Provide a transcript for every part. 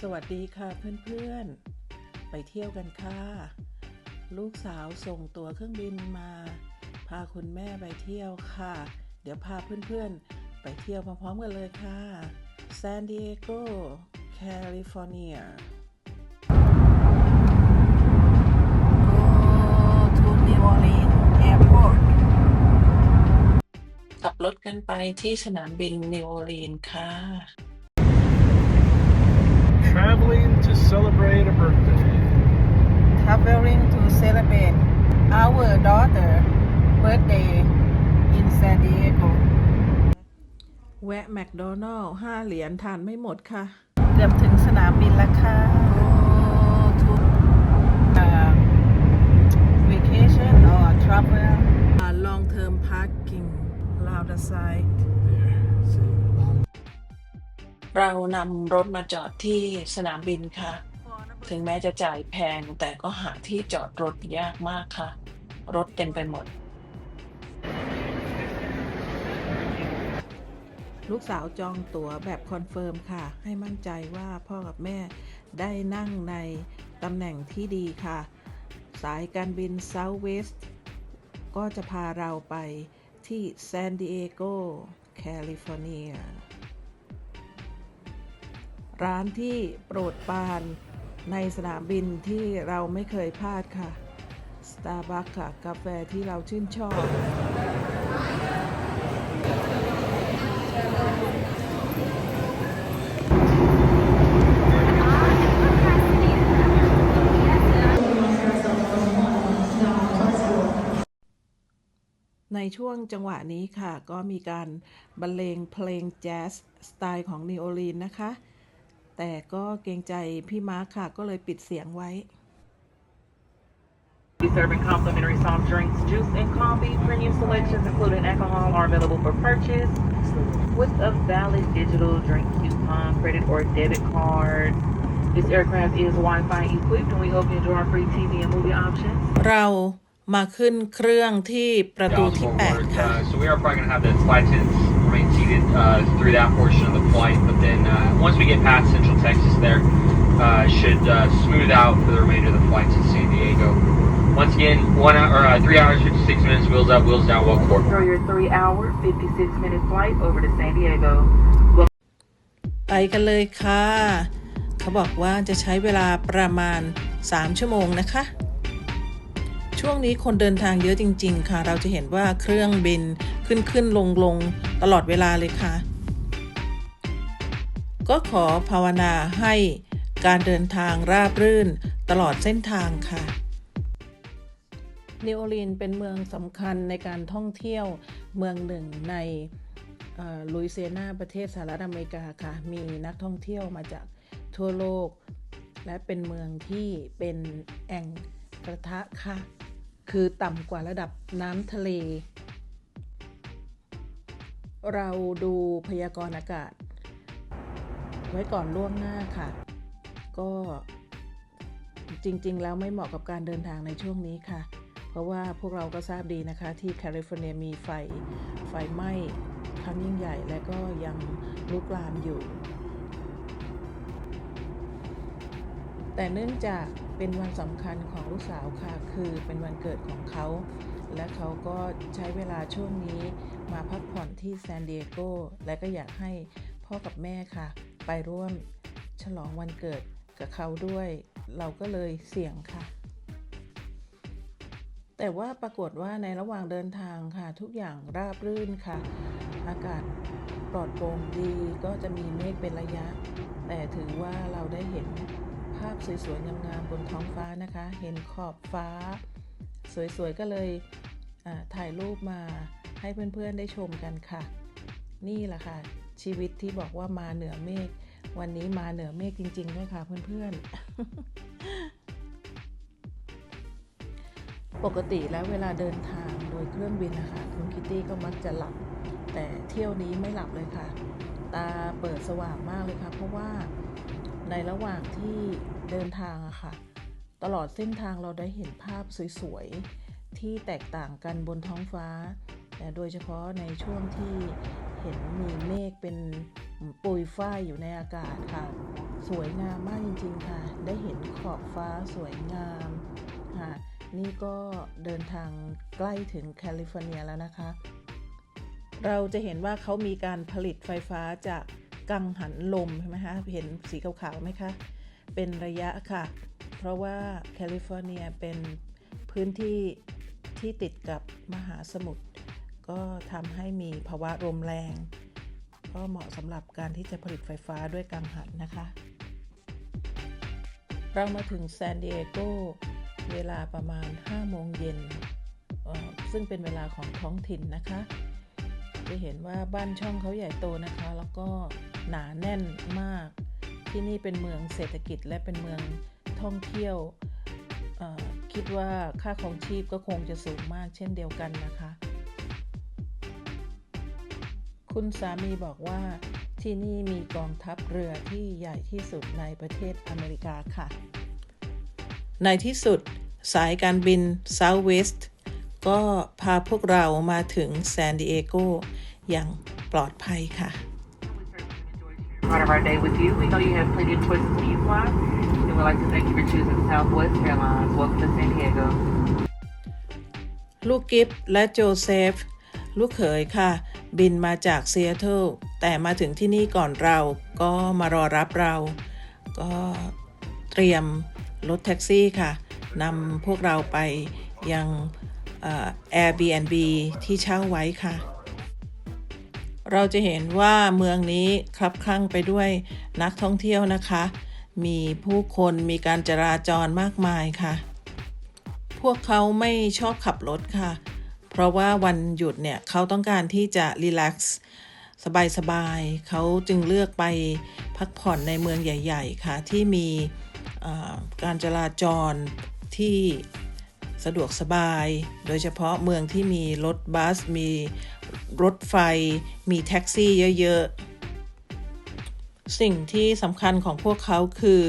สวัสดีค่ะเพื่อนๆ ไปเที่ยวกันค่ะ ลูกสาวส่งตั๋วเครื่องบินมา พาคุณแม่ไปเที่ยวค่ะ เดี๋ยวพาเพื่อนๆ ไปเที่ยวพร้อมๆกันเลยค่ะซานดิเอโกแคลิฟอร์เนีย Go to New Orleans Airport ขับรถกันไปที่สนามบินนิวออร์ลีนค่ะ traveling to celebrate a birthday. traveling to celebrate our daughter birthday in San Diego แวะแมคโดนัลล์ห้าเหรียญทานไม่หมดค่ะ เกือบถึงสนามบินแล้วค่ะ เรานำรถมาจอดที่สนามบินค่ะ ถึงแม้จะจ่ายแพงแต่ก็หาที่จอดรถยากมากค่ะ รถเต็มไปหมด ลูกสาวจองตั๋วแบบคอนเฟิร์มค่ะ ให้มั่นใจว่าพ่อกับแม่ได้นั่งในตำแหน่งที่ดีค่ะ สายการบิน Southwest ก็จะพาเราไปที่ซานดิเอโกแคลิฟอร์เนีย ร้านที่โปรดปานในสนามบินที่เราไม่เคยพลาดค่ะ Starbucks ค่ะ กาแฟที่เราชื่นชอบในช่วงจังหวะนี้ค่ะ ก็มีการบรรเลงเพลงแจ๊สสไตล์ของนิโอลีนนะคะ แต่ก็เกรงใจพี่มาร์คค่ะ ก็เลยปิดเสียงไว้ Be serving complimentary soft drinks, juice, and coffee. Premium selections, including alcohol, are available for purchase with a valid digital drink coupon, credit, or debit card. This aircraft is Wi-Fi equipped, and we hope you enjoy our free TV and movie options. เรามาขึ้นเครื่องที่ประตู Yeah, ที่ also forward, 8ค่ะ uh, so we are probably going to have the flight attendants remain seated uh, through that portion of the flight, but then uh, once we get past Central Texas there, uh, should uh, smooth out for the remainder of the flight to San Diego. Once again, one hour, or, uh, three hours, 56 minutes, wheels up, wheels down, welcome aboard. For your three-hour, 56-minute flight over to San Diego. ไปกันเลยค่ะ เขาบอกว่าจะใช้เวลาประมาณ 3 ชั่วโมงนะคะ ช่วงนี้คนเดินทางเยอะจริง ๆ ค่ะ เราจะเห็นว่าเครื่องบิน ขึ้นขึ้นลงลงตลอดเวลาเลยค่ะ ก็ขอภาวนาให้การเดินทางราบรื่นตลอดเส้นทางค่ะนิวอร์ลีนเป็นเมืองสำคัญในการท่องเที่ยวเมืองหนึ่งในลุยเซียนาประเทศสหรัฐอเมริกาค่ะ มีนักท่องเที่ยวมาจากทั่วโลก และเป็นเมืองที่เป็นแอ่งกระทะค่ะ คือต่ำกว่าระดับน้ำทะเล เราดูพยากรณ์อากาศ ไว้ก่อนล่วงหน้าค่ะ ก็จริง ๆ แล้วไม่เหมาะกับการเดินทางในช่วงนี้ค่ะ เพราะว่าพวกเราก็ทราบดีนะคะ ที่แคลิฟอร์เนียมีไฟไฟไหม้ครั้งยิ่งใหญ่และก็ยังลุกลามอยู่ แต่เนื่องจากเป็นวันสำคัญของลูกสาวค่ะ คือเป็นวันเกิดของเขา และเขาก็ใช้เวลาช่วงนี้ มาพักผ่อนที่ซานดิเอโกและก็อยากให้พ่อกับแม่ค่ะ ไปร่วมฉลองวันเกิดกับเขาด้วย เราก็เลยเสี่ยงค่ะ แต่ว่าปรากฏว่าในระหว่างเดินทางค่ะ ทุกอย่างราบรื่นค่ะ อากาศปลอดโปร่งดีก็จะมีเมฆเป็นระยะ แต่ถือว่าเราได้เห็นภาพสวยๆงามๆบนท้องฟ้านะคะ เห็นขอบฟ้า สวยๆก็เลย ถ่ายรูปมาให้เพื่อนๆได้ชมกันค่ะ นี่แหละค่ะ ชีวิตที่บอกว่ามาเหนือเมฆวันนี้มาเหนือเมฆจริงๆด้วยค่ะเพื่อนๆ ปกติแล้วเวลาเดินทางโดยเครื่องบินนะคะคุณคิตตี้ก็มักจะหลับ แต่เที่ยวนี้ไม่หลับเลยค่ะ ตาเปิดสว่างมากเลยค่ะ เพราะว่าในระหว่างที่เดินทางอะค่ะ ตลอดเส้นทางเราได้เห็นภาพสวยๆ ที่แตกต่างกันบนท้องฟ้าแต่โดยเฉพาะในช่วงที่เห็นมีเมฆเป็นปุยฝ้ายอยู่ในอากาศค่ะ สวยงามมากจริง ๆ ค่ะ ได้เห็นขอบฟ้าสวยงามค่ะ นี่ก็เดินทางใกล้ถึงแคลิฟอร์เนียแล้วนะคะ เราจะเห็นว่าเขามีการผลิตไฟฟ้าจากกังหันลมใช่ไหมคะ เห็นสีขาวๆไหมคะ เป็นระยะค่ะ เพราะว่าแคลิฟอร์เนียเป็นพื้นที่ ที่ติดกับมหาสมุทรก็ทำให้มีภาวะลมแรง ก็เหมาะสำหรับการที่จะผลิตไฟฟ้าด้วยกังหันนะคะ เรามาถึงซานดิเอโกเวลาประมาณ 5 โมงเย็น ซึ่งเป็นเวลาของท้องถิ่นนะคะ จะเห็นว่าบ้านช่องเขาใหญ่โตนะคะ แล้วก็หนาแน่นมาก ที่นี่เป็นเมืองเศรษฐกิจและเป็นเมืองท่องเที่ยว คิดว่าค่าของชีพก็คงจะสูงมากเช่นเดียวกันนะคะ คุณสามีบอกว่าที่นี่มีกองทัพเรือที่ใหญ่ที่สุดในประเทศอเมริกาค่ะ ในที่สุดสายการบิน Southwest ก็พาพวกเรามาถึงซานดิเอโกอย่างปลอดภัยค่ะ Part of our day with you. We know you have plenty of choices when you fly, and like to thank you for choosing Southwest Airlines. Welcome to San Diego. ลูกกิฟและโจเซฟ ลูกเขยค่ะ บินมาจากซีแอตเทิลแต่มาถึงที่นี่ก่อนเราก็มารอรับเรา ก็เตรียมรถแท็กซี่ค่ะนำพวกเราไปยังเอ่อ Airbnb ที่เช่าไว้ค่ะ เราจะเห็นว่าเมืองนี้คลับคลั่งไปด้วยนักท่องเที่ยวนะคะ มีผู้คนมีการจราจรมากมายค่ะ พวกเขาไม่ชอบขับรถค่ะ เพราะว่าวันหยุดเนี่ยเขาต้องการที่จะรีแลกซ์สบายๆเขาจึงเลือกไปพักผ่อนในเมืองใหญ่ ๆ ค่ะ ที่มีการจราจรที่สะดวกสบาย โดยเฉพาะเมืองที่มีรถบัส มีรถไฟ มีแท็กซี่เยอะ ๆ สิ่งที่สำคัญของพวกเขาคือ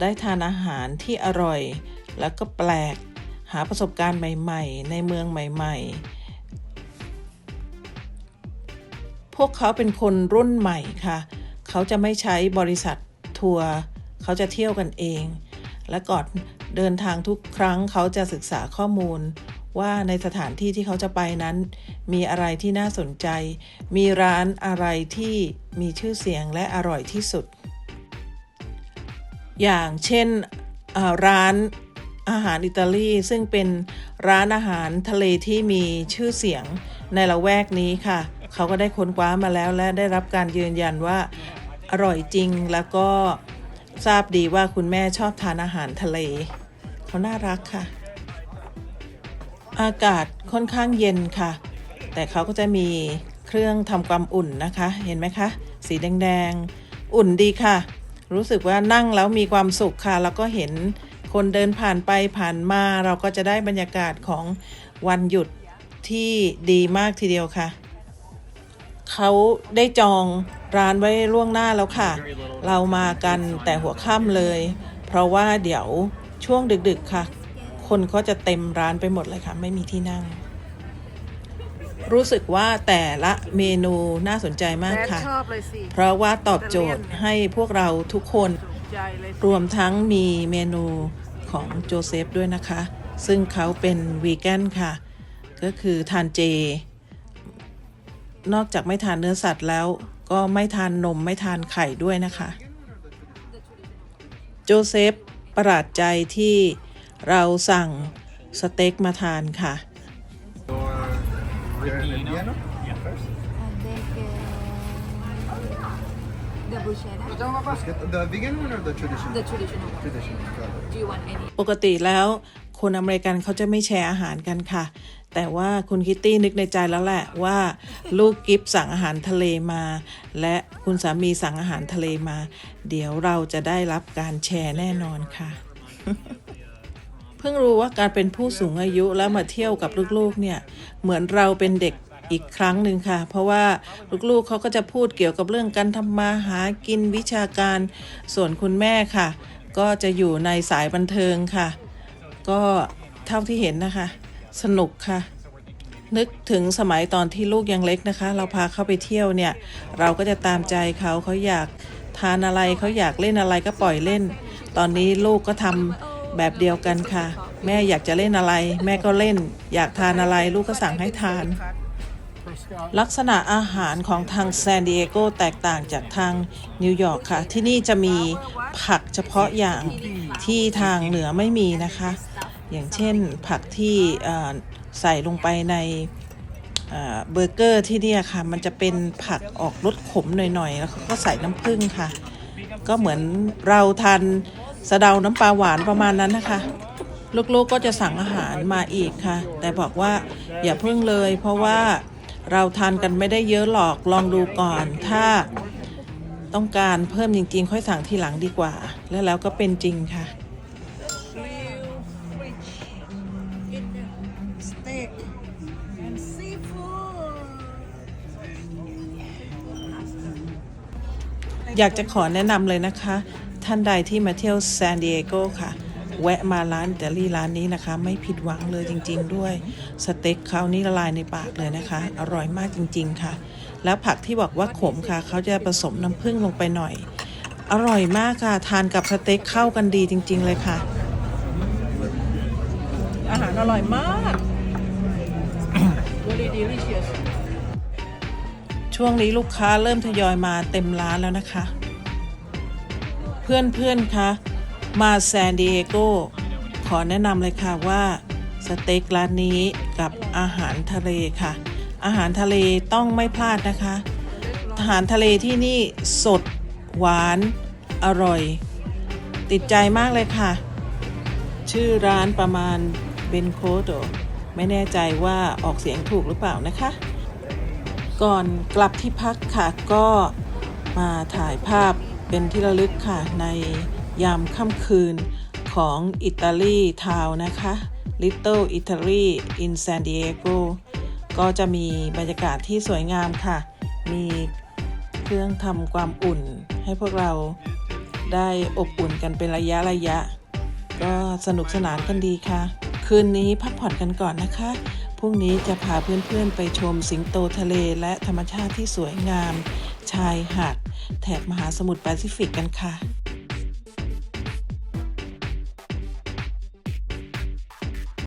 ได้ทานอาหารที่อร่อย แล้วก็แปลกหาประสบการณ์ใหม่ ๆ ในเมืองใหม่ ๆ พวกเขาเป็นคนรุ่นใหม่ค่ะ เขาจะไม่ใช้บริษัททัวร์เขาจะเที่ยวกันเอง และก่อนเดินทางทุกครั้งเขาจะศึกษาข้อมูล ว่าในสถานที่ที่เขาจะไปนั้น มีอะไรที่น่าสนใจ มีร้านอะไรที่มีชื่อเสียงและอร่อยที่สุด อย่างเช่นร้านอาหารอิตาลีซึ่งเป็นร้านอาหารทะเลที่มีชื่อเสียงในละแวกนี้ค่ะ เขาก็ได้ค้นคว้ามาแล้วและได้รับการยืนยันว่าอร่อยจริงแล้วก็ทราบดีว่าคุณแม่ชอบทานอาหารทะเล เขาน่ารักค่ะ อากาศค่อนข้างเย็นค่ะ แต่เขาก็จะมีเครื่องทำความอุ่นนะคะ เห็นไหมคะ สีแดงๆ อุ่นดีค่ะ รู้สึกว่านั่งแล้วมีความสุขค่ะ แล้วก็เห็นคนเดินผ่านไปผ่านมา เราก็จะได้บรรยากาศของวันหยุดที่ดีมากทีเดียวค่ะ เขาได้จองร้านไว้ล่วงหน้าแล้วค่ะ เรามากันแต่หัวค่ำเลย เพราะว่าเดี๋ยวช่วงดึกๆค่ะ คนก็จะเต็มร้านไปหมดเลยค่ะ ไม่มีที่นั่ง รู้สึกว่าแต่ละเมนูน่าสนใจมากแดดค่ะ ชอบเลยสิ เพราะว่าตอบโจทย์ให้พวกเราทุกคนใจเลยสิรวมทั้งมีเมนูของโจเซฟด้วยนะคะ ซึ่งเขาเป็นวีแกนค่ะ ก็คือทานเจ นอกจากไม่ทานเนื้อสัตว์แล้ว ก็ไม่ทานนมไม่ทานไข่ด้วยนะคะ โจเซฟประหลาดใจที่ เราสั่งสเต็กมาทานค่ะ ปกติแล้วคนอเมริกันเขาจะไม่แชร์อาหารกันค่ะ แต่ว่าคุณคิตตี้นึกในใจแล้วแหละว่า ลูกกิฟสั่งอาหารทะเลมา และคุณสามีสั่งอาหารทะเลมา เดี๋ยวเราจะได้รับการแชร์แน่นอนค่ะ เพิ่งรู้ว่าการเป็นผู้สูงอายุแล้วมาเที่ยวกับลูกๆเนี่ยเหมือนเราเป็นเด็กอีกครั้งหนึ่งค่ะ เพราะว่าลูกๆเขาก็จะพูดเกี่ยวกับเรื่องการทำมาหากินวิชาการส่วนคุณแม่ค่ะ ก็จะอยู่ในสายบันเทิงค่ะ ก็เท่าที่เห็นนะคะ สนุกค่ะ นึกถึงสมัยตอนที่ลูกยังเล็กนะคะ เราพาเขาไปเที่ยวเนี่ย เราก็จะตามใจเขาเขาอยากทานอะไรเขาอยากเล่นอะไรก็ปล่อยเล่น ตอนนี้ลูกก็ทำ แบบเดียวกันค่ะ แม่อยากจะเล่นอะไร แม่ก็เล่น อยากทานอะไรลูกก็สั่งให้ทาน ลักษณะอาหารของทางแซนดิเอโกแตกต่างจากทางนิวยอร์กค่ะ ที่นี่จะมีผักเฉพาะอย่างที่ทางเหนือไม่มีนะคะ อย่างเช่นผักที่เอ่อใส่ลงไปในเอ่อเบอร์เกอร์ที่เนี่ยค่ะ มันจะเป็นผักออกรสขมหน่อยๆ แล้วเขาก็ใส่น้ำผึ้งค่ะ ก็เหมือนเราทาน สะเดาน้ำปลาหวานประมาณนั้นนะคะ ลูกๆก็จะสั่งอาหารมาอีกค่ะ แต่บอกว่าอย่าพึ่งเลย เพราะว่าเราทานกันไม่ได้เยอะหรอกลองดูก่อน ถ้าต้องการเพิ่มจริงๆ ค่อยสั่งทีหลังดีกว่า และแล้วก็เป็นจริงค่ะ steak and seafood อยากจะขอแนะนำเลยนะคะ ท่านใดที่มาเที่ยวซานดิเอโกค่ะ แวะมาร้านอิตาลีร้านนี้นะคะ ไม่ผิดหวังเลยจริง ๆ ด้วย สเต็กเขานี่ละลายในปากเลยนะคะ อร่อยมากจริง ๆ ค่ะ แล้วผักที่บอกว่าขมค่ะ เขาจะผสมน้ำผึ้งลงไปหน่อย อร่อยมากค่ะ ทานกับสเต็กเข้ากันดีจริง ๆ เลยค่ะ อาหารอร่อยมาก really delicious ช่วงนี้ลูกค้าเริ่มทยอยมาเต็มร้านแล้วนะคะ เพื่อนๆคะมาแซนดิเอโกขอแนะนำเลยค่ะว่าสเต็กร้านนี้กับอาหารทะเลค่ะ อาหารทะเลต้องไม่พลาดนะคะอาหารทะเลที่นี่สด หวาน อร่อย ติดใจมากเลยค่ะ ชื่อร้านประมาณเบนโคโดไม่แน่ใจว่าออกเสียงถูกหรือเปล่านะคะ ก่อนกลับที่พักค่ะก็มาถ่ายภาพ เป็นที่ระลึกค่ะในยามค่ำคืนของอิตาลีทาวนะคะ Little Italy in San Diego ก็จะมีบรรยากาศที่สวยงามค่ะ มีเครื่องทำความอุ่นให้พวกเราได้อบอุ่นกันเป็นระยะระยะ ก็สนุกสนานกันดีค่ะ คืนนี้พักผ่อนกันก่อนนะคะ พรุ่งนี้จะพาเพื่อนๆไปชมสิงโตทะเลและธรรมชาติที่สวยงาม ชายหาด แถบมหาสมุทรแปซิฟิกกันค่ะ